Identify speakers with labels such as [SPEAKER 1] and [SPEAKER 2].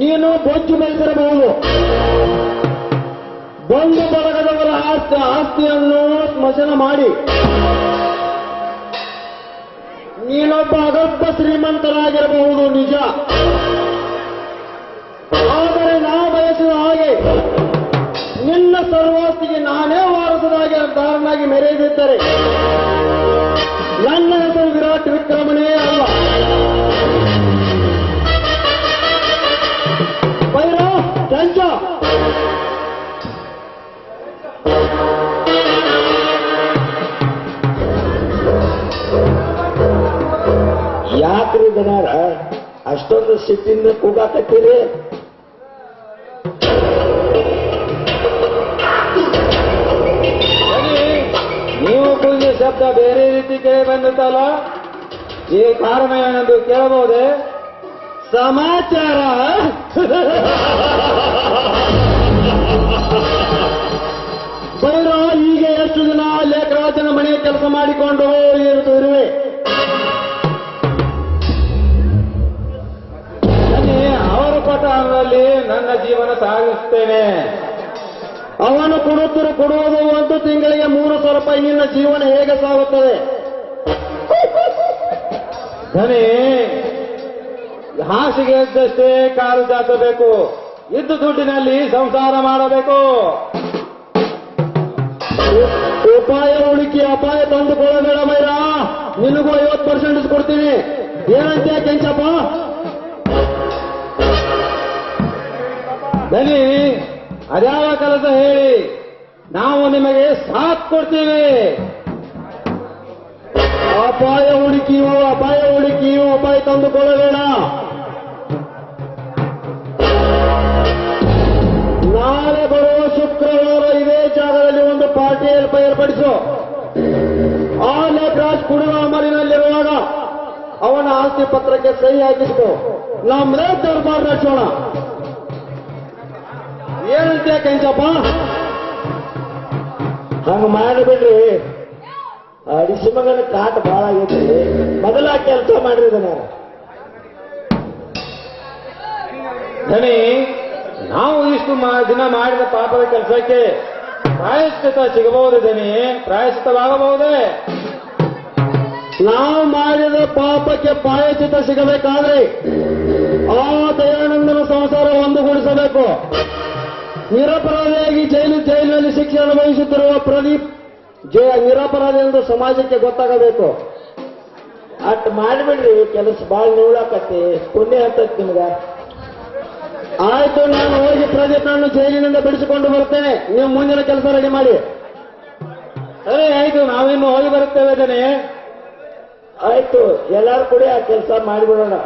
[SPEAKER 1] ನೀನು ಬೊಜ್ಜು ಮೈಸರಬಹುದು ಬಂಧು ಬಳಗದವರ ಆಸ್ತಿ, ಆಸ್ತಿಯನ್ನು ಸ್ಮಶನ ಮಾಡಿ. ನೀನೊಬ್ಬ ಅಗತ್ಯ ಶ್ರೀಮಂತರಾಗಿರಬಹುದು ನಿಜ. ಆದರೆ ನಾ ಬಯಸಿದ ಹಾಗೆ ನಿನ್ನ ಸರ್ವಾಸ್ತಿಗೆ ನಾನೇ ವಾರಸದಾಗಿ ಕಾರಣನಾಗಿ ಮೆರೆಯದಿದ್ದರೆ ನನ್ನ ಹೆಸರು ವಿರಾಟ್ ವಿಕ್ರಮಣೇ ಅಲ್ಲ. ಟಂಚ
[SPEAKER 2] ಯಾಕ್ರಿ ಜನರ ಅಷ್ಟೊಂದು ಸಿಟ್ಟಿಂದ ಕೂಗಾಕತ್ತೀರಿ
[SPEAKER 1] ನೀವು ಕೂಗಿದ ಶಬ್ದ ಬೇರೆ ರೀತಿ ಕೇಳಿ ಬಂದಿತ್ತಲ್ಲ? ಈ ಕಾರಣ ಏನೆಂದು ಕೇಳಬಹುದೇ? ಸಮಾಚಾರ. ಕೆಲಸ ಮಾಡಿಕೊಂಡು ಇರುತ್ತಿರುವೆ ಅವರು ಹಣದಲ್ಲಿ ನನ್ನ ಜೀವನ ಸಾಗಿಸ್ತೇನೆ. ಅವನು ಕೊಡುತ್ತಿರು ಕೊಡುವುದು ಒಂದು ತಿಂಗಳಿಗೆ ಮೂರು ಸಾವಿರ ರೂಪಾಯಿ. ನಿನ್ನ ಜೀವನ ಹೇಗೆ ಸಾಗುತ್ತದೆ? ಧನಿ ಹಾಸಿಗೆ ಇದ್ದಷ್ಟೇ ಕಾಲು ಚಾಚಬೇಕು. ಇದ್ದು ದುಡ್ಡಿನಲ್ಲಿ ಸಂಸಾರ ಮಾಡಬೇಕು. ಉಪಾಯ ಹುಡುಕಿ ಅಪಾಯ ತಂದುಕೊಳ್ಳಬೇಡ ಮೈರ. ನಿನಗೂ ಐವತ್ತು ಪರ್ಸೆಂಟ್ ಕೊಡ್ತೀನಿ. ಏನಂತ ಕೆಂಚಪ್ಪ? ಬನ್ನಿ, ಅದ್ಯಾವ ಕೆಲಸ ಹೇಳಿ. ನಾವು ನಿಮಗೆ ಸಾಥ್ ಕೊಡ್ತೀವಿ. ಅಪಾಯ ಹುಡುಕಿಯು ಅಪಾಯ ಹುಡುಕಿಯು, ಅಪಾಯ ತಂದುಕೊಳ್ಳಬೇಡ. ಪಾರ್ಟಿ ಏರ್ಪ ಏರ್ಪಡಿಸು ಆ ಲೇಖರಾಜ್ ಕುಡಿಯುವ ಅಮಲಿನಲ್ಲಿರುವಾಗ ಅವನ ಆಸ್ತಿ ಪತ್ರಕ್ಕೆ ಸಹಿ ಹಾಕಿಸ್ಕೊ ನಮ್ಮದೇ ದರ್ಬಾರ್ ನಡೆಸೋಣ. ಏನಂತೆ ಕೆಂಚಪ್ಪ.
[SPEAKER 2] ಹಂಗ ಮಾಡಿಬಿಡ್ರಿ ಅಡಿ ಮಗನ ಕಾಟ ಬಹಳ ಆಗೈತಿ ಮೊದಲ ಕೆಲಸ ಮಾಡ್ರಿ
[SPEAKER 1] ನಾನು ನಾವು ಇಷ್ಟು ದಿನ ಮಾಡಿದ ಪಾಪದ ಕೆಲಸಕ್ಕೆ ಪ್ರಾಯಶ್ಚಿತ ಸಿಗಬಹುದು ಧನಿ ಪ್ರಾಯಶ್ಚಿತವಾಗಬಹುದೇ ನಾವು ಮಾಡಿದ ಪಾಪಕ್ಕೆ ಪ್ರಾಯಶ್ಚಿತ ಸಿಗಬೇಕಾದ್ರೆ ಆ ದಯಾನಂದನ ಸಂಸಾರ ಒಂದುಗೂಡಿಸಬೇಕು. ನಿರಪರಾಧಿಯಾಗಿ ಜೈಲು ಜೈಲಿನಲ್ಲಿ ಶಿಕ್ಷೆ ಅನುಭವಿಸುತ್ತಿರುವ ಪ್ರದೀಪ್ ಜಯ ನಿರಪರಾಧಿ ಎಂದು ಸಮಾಜಕ್ಕೆ ಗೊತ್ತಾಗಬೇಕು.
[SPEAKER 2] ಅಟ್ ಮಾಡಿಬಿಡ್ರಿ ಕೆಲಸ ಬಾಳ್ ನೋಡಾಕತ್ತಿ ಪುಣ್ಯ ಅಂತ ನಿಮ್ಗ.
[SPEAKER 1] ಆಯ್ತು ನಾನು ಪ್ರದೀಪ್ ನಾನು ಜೈಲಿನಿಂದ ಬಿಡಿಸಿಕೊಂಡು ಬರ್ತೇನೆ ನೀವು ಮುಂದಿನ ಕೆಲಸ ರೆಡಿ ಮಾಡಿ. ಸರಿ, ಆಯ್ತು, ನಾವಿನ್ನು ಹೋಗಿ ಬರುತ್ತೇವೆ ಅದನ್ನೇ
[SPEAKER 2] ಆಯ್ತು, ಎಲ್ಲರೂ ಕೂಡ ಆ ಕೆಲಸ ಮಾಡಿಬಿಡೋಣ.